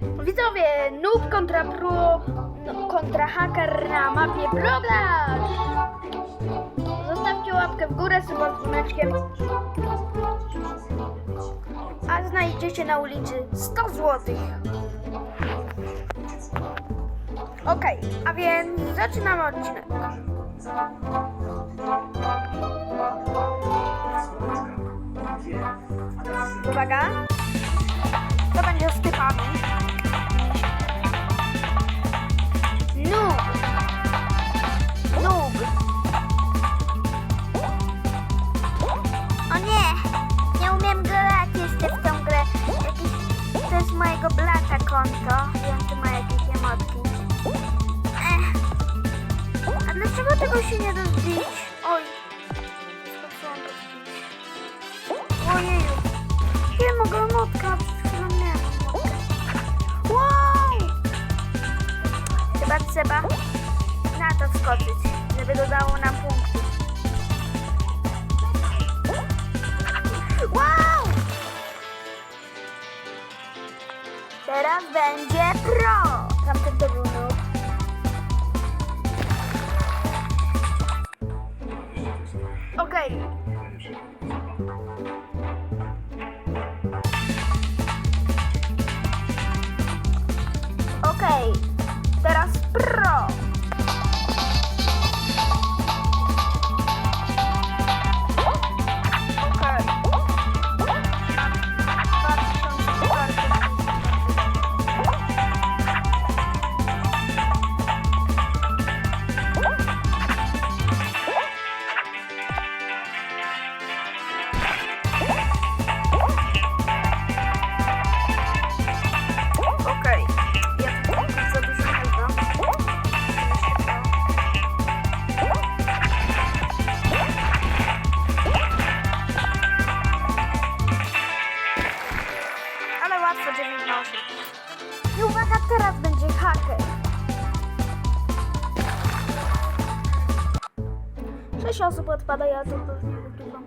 Widzowie, noob kontra pro, no, kontra haker na mapie Roblox. Zostawcie łapkę w górę z dzwoneczkiem. A znajdziecie na ulicy 100 zł. Okej, a więc zaczynamy odcinek. Uwaga. Ech. A dlaczego tego się nie da zbić? Oj. Skoczyłam to zbić. Ojeju. Nie mogę emotkę. Wow! Chyba trzeba na to wskoczyć, żeby dodało nam punktów. Wow! Teraz będzie pro. Był noob. Okej. Okej, teraz pro. Łatwo 9 na 8. I uwaga, teraz będzie haker. 6 osób odpada, ja to pewnie ukrywam.